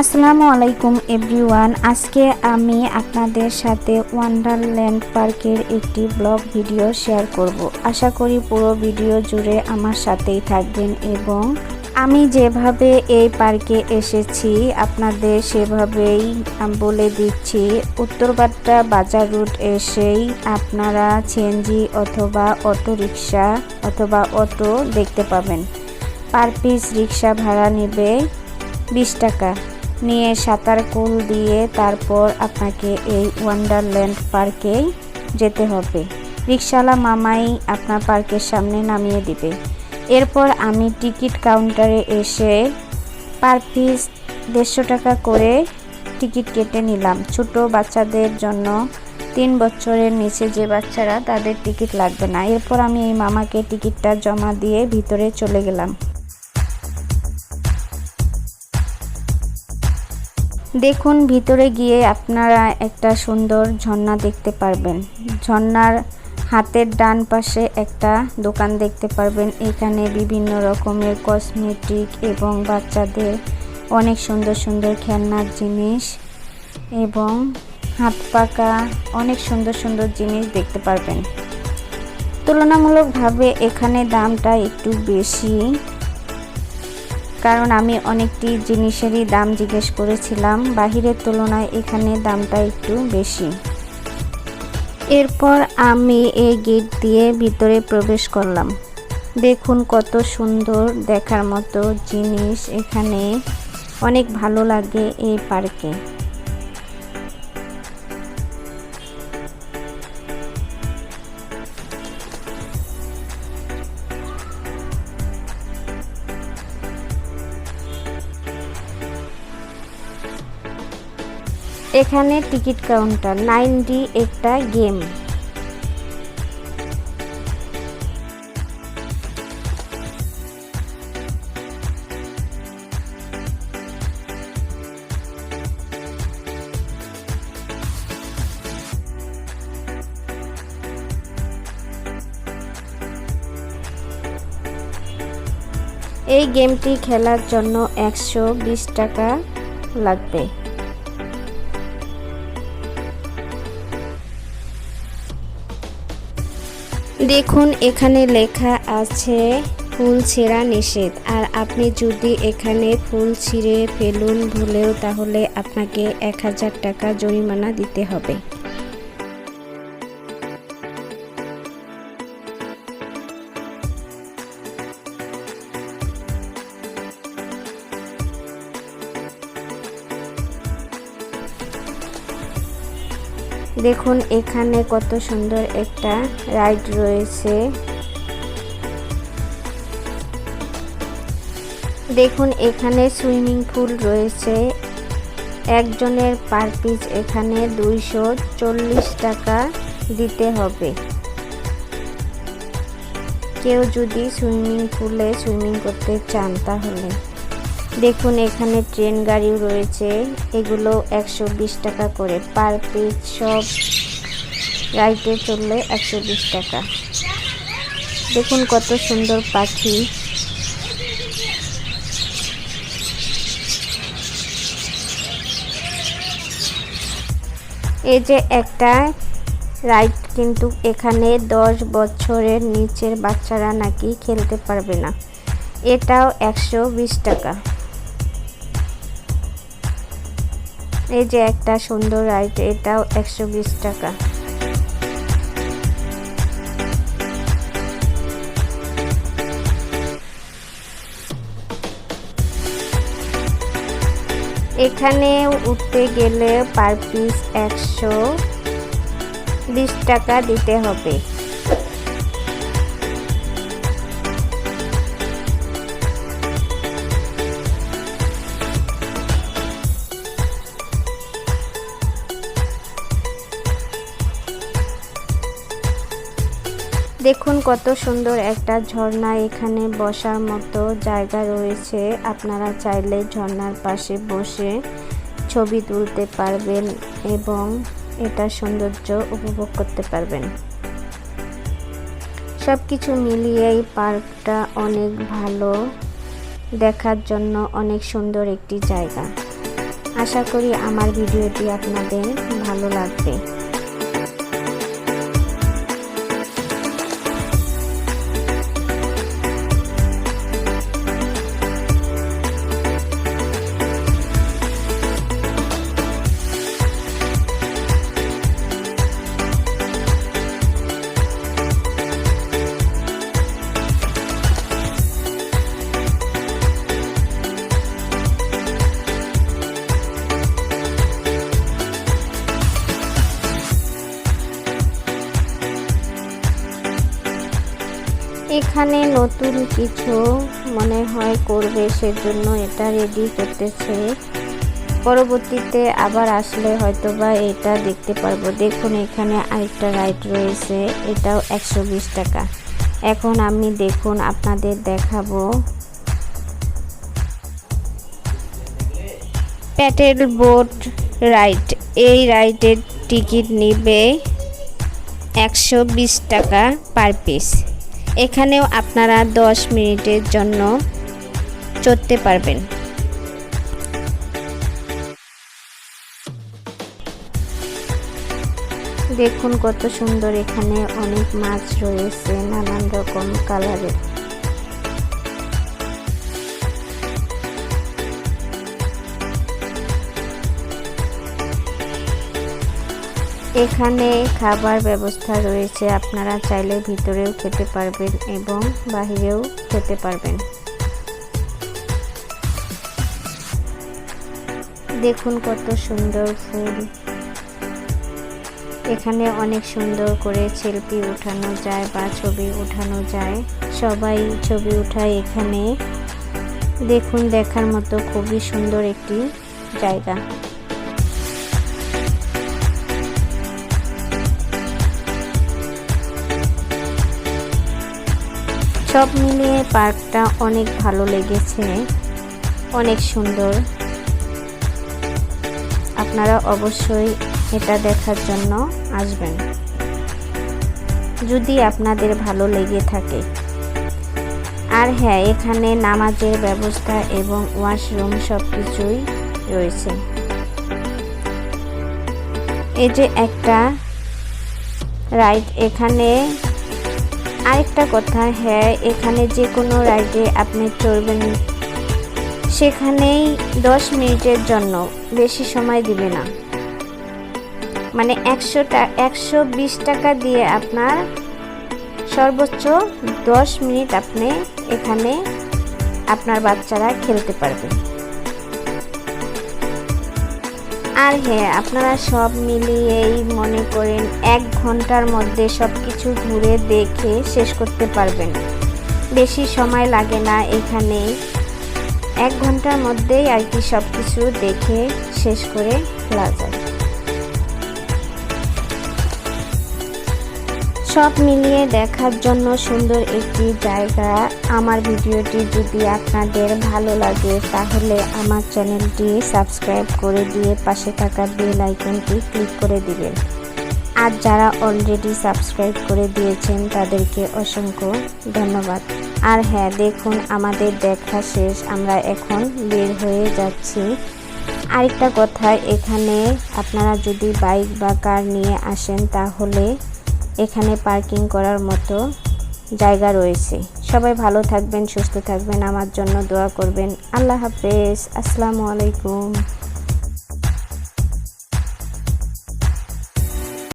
আসসালামু আলাইকুম এভরিওয়ান। আজকে আমি আপনাদের সাথে ওয়ান্ডারল্যান্ড পার্কের একটি ব্লগ ভিডিও শেয়ার করব। আশা করি পুরো ভিডিও জুড়ে আমার সাথেই থাকবেন এবং আমি যেভাবে এই পার্কে এসেছি, আপনাদের সেভাবেই বলে দিচ্ছি। উত্তরবাড্ডা বাজার রুট এসেই আপনারা সিএনজি অথবা অটো রিক্সা অথবা অটো দেখতে পাবেন। পার পিস রিক্সা ভাড়া নেবে বিশ টাকা। নিয়ে সাঁতার কুল দিয়ে তারপর আপনাকে এই ওয়ান্ডারল্যান্ড পার্কে যেতে হবে। রিক্সাওয়ালা মামাই আপনার পার্কের সামনে নামিয়ে দিবে। এরপর আমি টিকিট কাউন্টারে এসে পার পিস দেড়শো টাকা করে টিকিট কেটে নিলাম। ছোট বাচ্চাদের জন্য তিন বছরের নিচে যে বাচ্চারা, তাদের টিকিট লাগবে না। এরপর আমি এই মামাকে টিকিটটা জমা দিয়ে ভিতরে চলে গেলাম। দেখুন, ভিতরে গিয়ে আপনারা একটা সুন্দর ঝর্ণা দেখতে পারবেন। ঝর্ণার হাতের ডান পাশে একটা দোকান দেখতে পারবেন। এখানে বিভিন্ন রকমের কসমেটিক এবং বাচ্চাদের অনেক সুন্দর সুন্দর খেলনার জিনিস এবং হাত পাকা অনেক সুন্দর সুন্দর জিনিস দেখতে পারবেন। তুলনামূলকভাবে এখানে দামটা একটু বেশি। কারণ আমি অনেকটি জিনিসেরই দাম জিজ্ঞেস করেছিলাম। বাহিরের তুলনায় এখানে দামটা একটু বেশি। এরপর আমি এই গেট দিয়ে ভিতরে প্রবেশ করলাম। দেখুন কত সুন্দর দেখার মতো জিনিস এখানে। অনেক ভালো লাগে এই পার্কে। এখানে টিকিট কাউন্টার, নাইন ডি একটা গেম। এই গেমটি খেলার জন্য একশো বিশ টাকা লাগবে। দেখুন, এখানে লেখা আছে, ফুল ছেঁড়া নিষেধ। আর আপনি যদি এখানে ফুল ছিঁড়ে ফেলুন ভুলেও, তাহলে আপনাকে এক হাজার টাকা জরিমানা দিতে হবে। দেখুন, এখানে কত সুন্দর একটা রাইড রয়েছে। দেখুন, এখানে সুইমিং পুল রয়েছে। একজনের পার পিস এখানে দুইশো চল্লিশ টাকা দিতে হবে। কেউ যদি সুইমিং পুলে সুইমিং করতে চান তাহলে। দেখুন, এখানে ট্রেন গাড়িও রয়েছে। এগুলো একশো বিশ টাকা করে। পার পিস সব রাইডে চললে একশো বিশ টাকা। দেখুন কত সুন্দর পাখি। এই যে একটা রাইড কিন্তু এখানে দশ বছরের নিচের বাচ্চারা নাকি খেলতে পারবে না। এটাও একশো বিশ টাকা। এই যে একটা সুন্দর রাইড এটাও একশো বিশ টাকা। এখানে উঠতে গেলে পার পিস একশো বিশ টাকা দিতে হবে। দেখুন কত সুন্দর একটা ঝর্ণা এখানে বসার মতো জায়গা রয়েছে। আপনারা চাইলে ঝর্ণার পাশে বসে ছবি তুলতে পারবেন এবং এটা সৌন্দর্য উপভোগ করতে পারবেন। সব কিছু মিলিয়ে এই পার্কটা অনেক ভালো। দেখার জন্য অনেক সুন্দর একটি জায়গা। আশা করি আমার ভিডিওটি আপনাদের ভালো লাগবে। এখানে নতুন কিছু মনে হয় করবে, সেজন্য এটা রেডি করতেছে। পরবর্তীতে আবার আসলে হয়তো বা এটা দেখতে পারব। দেখুন, এখানে আরেকটা রাইড রয়েছে, এটাও একশো বিশ টাকা। এখন আমি দেখুন আপনাদের দেখাবো। প্যাটেল বোট রাইড এই রাইডের টিকিট নিবে একশো টাকা পার পিস এখানেও আপনারা 10 মিনিটের জন্য চড়তে পারবেন। দেখুন কত সুন্দর এখানে অনেক মাছ রয়েছে, নানান রকম কালারের এখানে খাবার ব্যবস্থা রয়েছে। আপনারা চাইলে ভিতরেও খেতে পারবেন এবং বাহিরেও খেতে পারবেন। দেখুন কত সুন্দর ফুল। এখানে অনেক সুন্দর করে সেলফি উঠানো যায় বা ছবি উঠানো যায়। সবাই ছবি উঠায় এখানে। দেখুন, দেখার মতো খুবই সুন্দর একটি জায়গা। সব মিলিয়ে পার্কটা অনেক ভালো লেগেছে। অনেক সুন্দর। আপনারা অবশ্যই এটা দেখার জন্য আসবেন। যদি আপনাদের ভালো লেগে থাকে। আর হ্যাঁ এখানে নামাজের ব্যবস্থা এবং ওয়াশরুম সব কিছুই রয়েছে। এই যে একটা রাইড এখানে আরেকটা কথা হ্যাঁ এখানে যে কোনো রাইডে আপনি চড়বেন সেখানেই দশ মিনিটের জন্য বেশি সময় দিবে না। মানে একশো একশো বিশ টাকা দিয়ে আপনার সর্বোচ্চ দশ মিনিট আপনি এখানে আপনার বাচ্চারা খেলতে পারবে। আর হ্যাঁ আপনারা সব মিলিয়েই মনে করেন এক ঘণ্টার মধ্যে সব কিছু ঘুরে দেখে শেষ করতে পারবেন। বেশি সময় লাগে না এখানে। এক ঘণ্টার মধ্যেই আর কি সব কিছু দেখে শেষ করে ফেলা যায়। সব মিলিয়ে দেখার জন্য সুন্দর একটি জায়গা। আমার ভিডিওটি যদি আপনাদের ভালো লাগে, তাহলে আমার চ্যানেলটি সাবস্ক্রাইব করে দিয়ে পাশে থাকা বেল আইকনটি ক্লিক করে দিবেন। আর যারা অলরেডি সাবস্ক্রাইব করে দিয়েছেন, তাদেরকে অসংখ্য ধন্যবাদ। আর হ্যাঁ দেখুন, আমাদের দেখা শেষ। আমরা এখন বের হয়ে যাচ্ছি। আরেকটা কথা, এখানে আপনারা যদি বাইক বা কার নিয়ে আসেন, তাহলে এখানে পার্কিং করার মতো জায়গা রয়েছে। সবাই ভালো থাকবেন, সুস্থ থাকবেন। আমার জন্য দোয়া করবেন। আল্লাহ হাফেজ। আসসালামু আলাইকুম।